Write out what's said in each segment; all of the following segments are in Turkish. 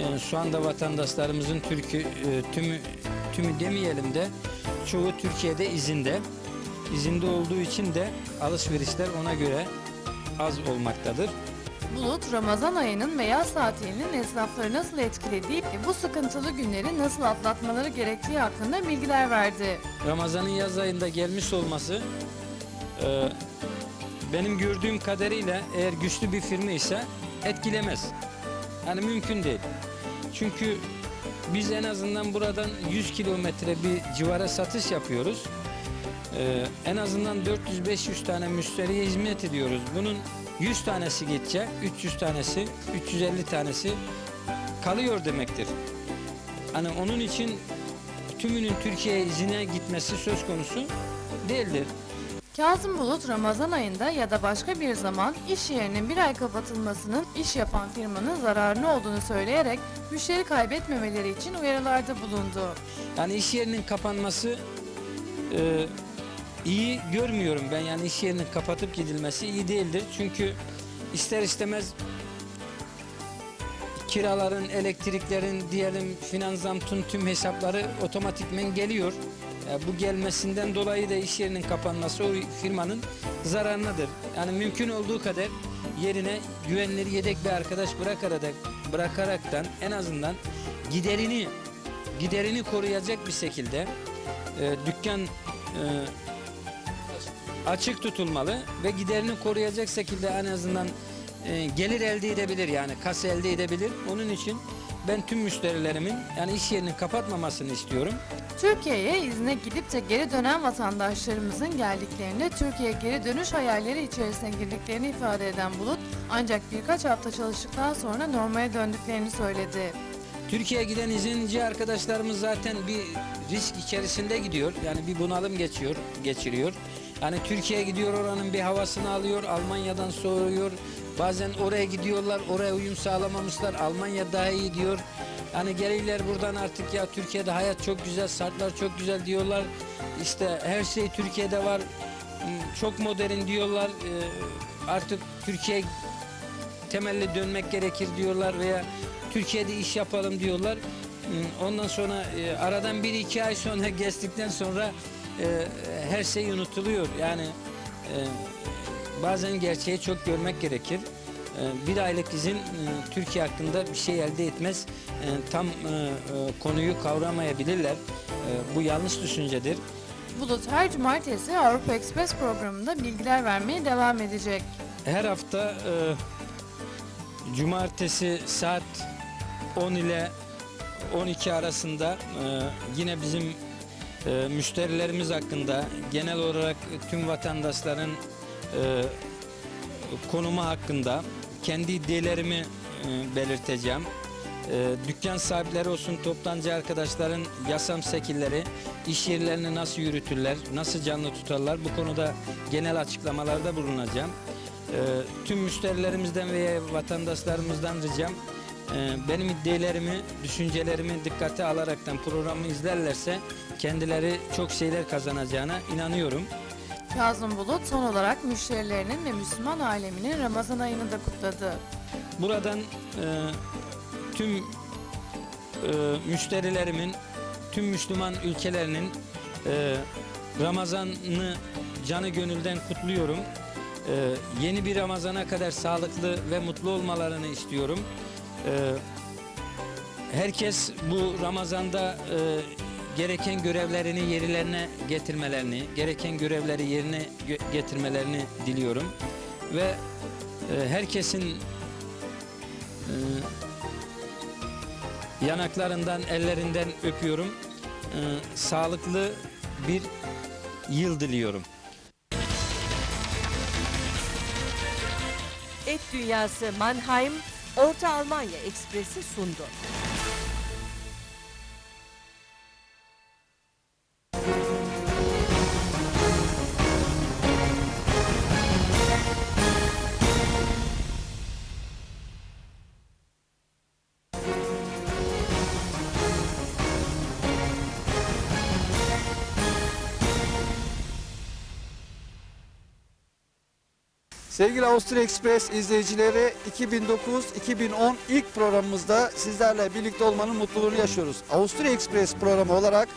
e, şu anda vatandaşlarımızın Türkü e, tümü tümü demeyelim de çoğu Türkiye'de izinde. İzinde olduğu için de alışverişler ona göre az olmaktadır. Bulut, Ramazan ayının ve yaz tatilinin esnafları nasıl etkilediği ve bu sıkıntılı günleri nasıl atlatmaları gerektiği hakkında bilgiler verdi. Ramazan'ın yaz ayında gelmiş olması e, benim gördüğüm kadarıyla eğer güçlü bir firma ise etkilemez. Yani mümkün değil. Çünkü biz en azından buradan 100 kilometre bir civara satış yapıyoruz. E, en azından 400-500 tane müşteriye hizmet ediyoruz. Bunun 100 tanesi geçecek, 300 tanesi, 350 tanesi kalıyor demektir. Hani onun için tümünün Türkiye'ye izine gitmesi söz konusu değildir. Kazım Bulut, Ramazan ayında ya da başka bir zaman iş yerinin bir ay kapatılmasının iş yapan firmanın zararını olduğunu söyleyerek müşteri kaybetmemeleri için uyarılarda bulundu. Yani iş yerinin kapanması e, iyi görmüyorum ben. Yani iş yerinin kapatıp gidilmesi iyi değildir. Çünkü ister istemez kiraların, elektriklerin, diyelim finans zamtun tüm hesapları otomatikmen geliyor. Bu gelmesinden dolayı da iş yerinin kapanması o firmanın zararınadır. Yani mümkün olduğu kadar yerine güvenilir yedek bir arkadaş bırakarak bırakaraktan en azından giderini giderini koruyacak bir şekilde e, dükkan e, açık tutulmalı ve giderini koruyacak şekilde en azından e, gelir elde edebilir yani kas elde edebilir. Onun için ben tüm müşterilerimin yani iş yerinin kapatmamasını istiyorum. Türkiye'ye izne gidip de geri dönen vatandaşlarımızın geldiklerinde Türkiye geri dönüş hayalleri içerisine girdiklerini ifade eden Bulut, ancak birkaç hafta çalıştıktan sonra normale döndüklerini söyledi. Türkiye'ye giden izinci arkadaşlarımız zaten bir risk içerisinde gidiyor. Yani bir bunalım geçiyor, geçiriyor. Yani Türkiye'ye gidiyor oranın bir havasını alıyor, Almanya'dan soğuyor. Bazen oraya gidiyorlar, oraya uyum sağlamamışlar. Almanya daha iyi diyor. Yani gelirler buradan artık ya Türkiye'de hayat çok güzel, şartlar çok güzel diyorlar. İşte her şey Türkiye'de var. Çok modern diyorlar. Ee, Artık Türkiye temelli dönmek gerekir diyorlar veya Türkiye'de iş yapalım diyorlar. Hmm, Ondan sonra e, aradan bir iki ay sonra geçtikten sonra e, her şey unutuluyor. Yani e, bazen gerçeği çok görmek gerekir. E, bir aylık izin e, Türkiye hakkında bir şey elde etmez. E, tam e, e, konuyu kavramayabilirler. E, bu yanlış düşüncedir. Bulut her cumartesi Avrupa Express programında bilgiler vermeye devam edecek. Her hafta e, cumartesi saat 10 ile 12 arasında e, yine bizim e, müşterilerimiz hakkında genel olarak tüm vatandaşların e, konumu hakkında kendi iddialarımı e, belirteceğim. E, dükkan sahipleri olsun toptancı arkadaşların yasam sekilleri iş yerlerini nasıl yürütürler, nasıl canlı tutarlar bu konuda genel açıklamalarda bulunacağım. E, tüm müşterilerimizden veya vatandaşlarımızdan ricam e, benim iddialarımı, düşüncelerimi dikkate alaraktan programı izlerlerse kendileri çok şeyler kazanacağına inanıyorum. Kazım Bulut son olarak müşterilerinin ve Müslüman aleminin Ramazan ayını da kutladı. Buradan e, tüm e, müşterilerimin, tüm Müslüman ülkelerinin e, Ramazan'ını canı gönülden kutluyorum. E, yeni bir Ramazan'a kadar sağlıklı ve mutlu olmalarını istiyorum. E, herkes bu Ramazan'da e, gereken görevlerini yerlerine getirmelerini, gereken görevleri yerine getirmelerini diliyorum. Ve e, herkesin e, yanaklarından, ellerinden öpüyorum. E, sağlıklı bir yıl diliyorum. Et Dünyası Mannheim, Orta Almanya Ekspresi sundu. Sevgili Avusturya Express izleyicileri 2009-2010 ilk programımızda sizlerle birlikte olmanın mutluluğunu yaşıyoruz. Avusturya Express programı olarak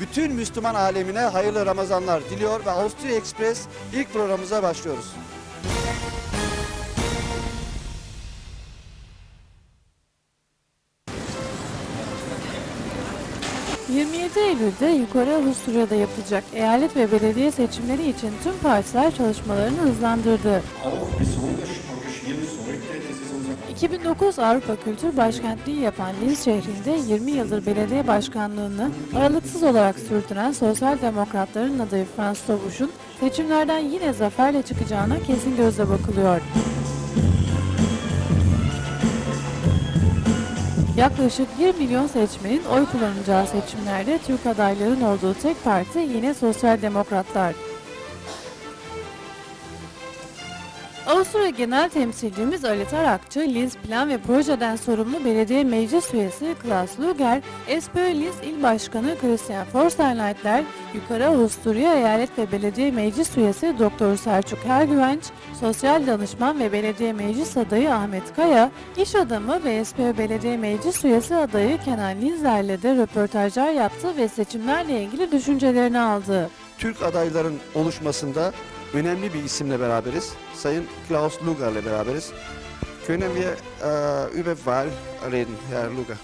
bütün Müslüman alemine hayırlı Ramazanlar diliyor ve Avusturya Express ilk programımıza başlıyoruz. 27 Eylül'de Yukarı Avusturya'da yapılacak eyalet ve belediye seçimleri için tüm partiler çalışmalarını hızlandırdı. 2009 Avrupa Kültür Başkentliği yapan Linz şehrinde 20 yıldır belediye başkanlığını aralıksız olarak sürdüren Sosyal Demokratların adayı Franz Tobuş'un seçimlerden yine zaferle çıkacağına kesin gözle bakılıyor. Yaklaşık 1 milyon seçmenin oy kullanacağı seçimlerde Türk adayların olduğu tek parti yine Sosyal Demokratlar. Avusturya Genel Temsilcimiz Ali Tarakçı, Linz Plan ve Projeden sorumlu belediye meclis üyesi Klaus Luger, SPÖ Linz İl Başkanı Christian Forsteinleitler, Yukarı Avusturya Eyalet ve Belediye Meclis üyesi Dr. Selçuk Ergüvenç, Sosyal Danışman ve Belediye Meclis adayı Ahmet Kaya, iş adamı ve SPÖ Belediye Meclis üyesi adayı Kenan Linzer'le de röportajlar yaptı ve seçimlerle ilgili düşüncelerini aldı. Türk adayların oluşmasında önemli bir isimle beraberiz. Sayın Klaus Luger ile beraberiz. Können wir äh, über Wahl reden, Herr Luger?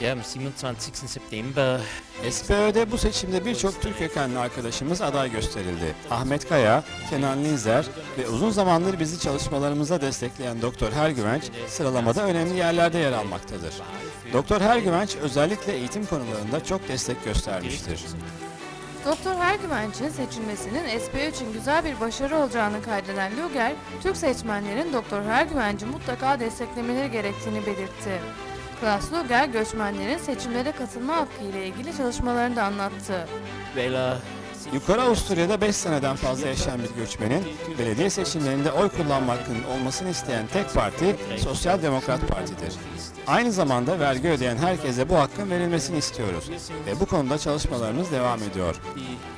Ja, am 27. September SPÖ'de bu seçimde birçok Türk kökenli arkadaşımız aday gösterildi. Ahmet Kaya, Kenan Linzer ve uzun zamandır bizi çalışmalarımızda destekleyen Doktor Hergüvenç sıralamada önemli yerlerde yer almaktadır. Doktor Hergüvenç özellikle eğitim konularında çok destek göstermiştir. Doktor Hergüvenç'in seçilmesinin SPÖ için güzel bir başarı olacağını kaydeden Luger, Türk seçmenlerin Doktor Hergüvenç'i mutlaka desteklemeleri gerektiğini belirtti. Klaus Luger, göçmenlerin seçimlere katılma hakkı ile ilgili çalışmalarını da anlattı. weil er Yukarı Avusturya'da 5 seneden fazla yaşayan bir göçmenin belediye seçimlerinde oy kullanma hakkının olmasını isteyen tek parti Sosyal Demokrat Parti'dir. Aynı zamanda vergi ödeyen herkese bu hakkın verilmesini istiyoruz ve bu konuda çalışmalarımız devam ediyor.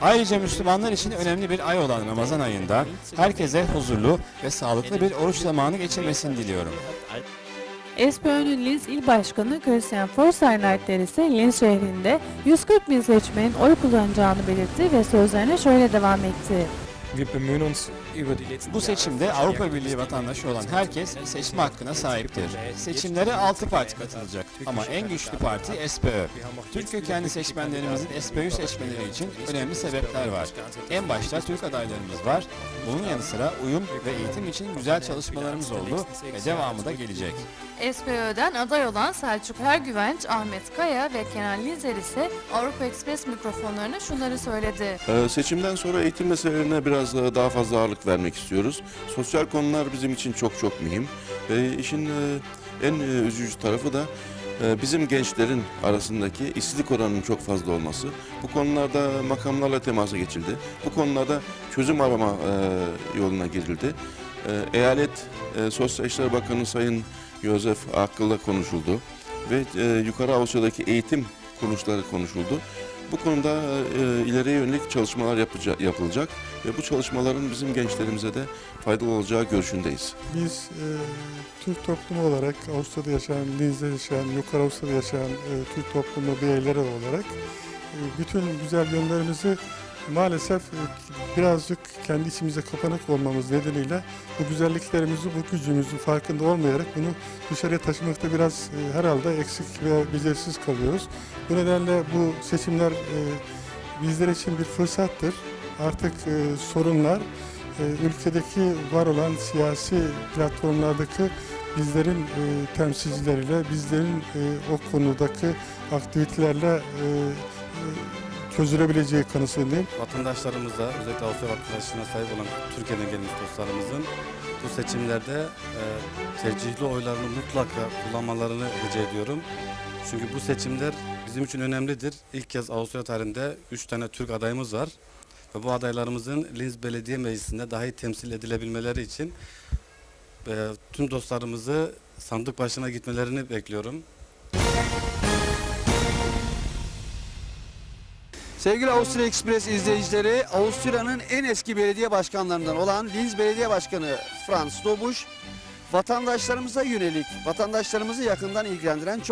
Ayrıca Müslümanlar için önemli bir ay olan Ramazan ayında herkese huzurlu ve sağlıklı bir oruç zamanı geçirmesini diliyorum. SPÖ'nün Linz İl Başkanı Christian Forsteinleitler ise Linz şehrinde 140 bin seçmenin oy kullanacağını belirtti ve sözlerine şöyle devam etti. Wir bemühen uns Bu seçimde Avrupa Birliği vatandaşı olan herkes seçme hakkına sahiptir. Seçimlere 6 parti katılacak ama en güçlü parti SPÖ. Türk kökenli seçmenlerimizin SPÖ'yü seçmeleri için önemli sebepler var. En başta Türk adaylarımız var. Bunun yanı sıra uyum ve eğitim için güzel çalışmalarımız oldu ve devamı da gelecek. SPÖ'den aday olan Selçuk Ergüvenç, Ahmet Kaya ve Kenan Linzer ise Avrupa Ekspres mikrofonlarına şunları söyledi. Ee, Seçimden sonra eğitim meselelerine biraz daha daha fazla ağırlık vermek istiyoruz. Sosyal konular bizim için çok çok mühim. Ve işin e, en e, üzücü tarafı da e, bizim gençlerin arasındaki işsizlik oranının çok fazla olması. Bu konularda makamlarla temasa geçildi. Bu konularda çözüm arama yoluna girildi. Eyalet Sosyal İşler Bakanı Sayın Yosef Akıl'la konuşuldu. Ve yukarı Avusturya'daki eğitim kuruluşları konuşuldu. Bu konuda e, ileriye yönelik çalışmalar yapıca- yapılacak ve bu çalışmaların bizim gençlerimize de faydalı olacağı görüşündeyiz. Biz e, Türk toplumu olarak Avusturya'da yaşayan, Linz'de yaşayan, Yukarı Avusturya'da yaşayan e, Türk toplumu bireyleri olarak e, bütün güzel yönlerimizi maalesef e, birazcık kendi içimize kapanık olmamız nedeniyle bu güzelliklerimizi, bu gücümüzün farkında olmayarak bunu dışarıya taşımakta biraz e, herhalde eksik ve beceriksiz kalıyoruz. Bu nedenle bu seçimler e, bizler için bir fırsattır. Artık sorunlar ülkedeki var olan siyasi platformlardaki bizlerin temsilcileriyle, bizlerin o konudaki aktivitelerle e, çözülebileceği kanısındayım. vatandaşlarımızla özellikle Avusturya vatandaşlığına sahip olan Türkiye'den gelmiş dostlarımızın bu seçimlerde e, tercihli oylarını mutlaka kullanmalarını rica ediyorum. Çünkü bu seçimler bizim için önemlidir. İlk kez Avusturya tarihinde 3 tane Türk adayımız var. Ve bu adaylarımızın Linz Belediye Meclisi'nde daha iyi temsil edilebilmeleri için e, tüm dostlarımızı sandık başına gitmelerini bekliyorum. Sevgili Avusturya Express izleyicileri, Avusturya'nın en eski belediye başkanlarından olan Linz Belediye Başkanı Franz Dobuş, vatandaşlarımıza yönelik, vatandaşlarımızı yakından ilgilendiren çok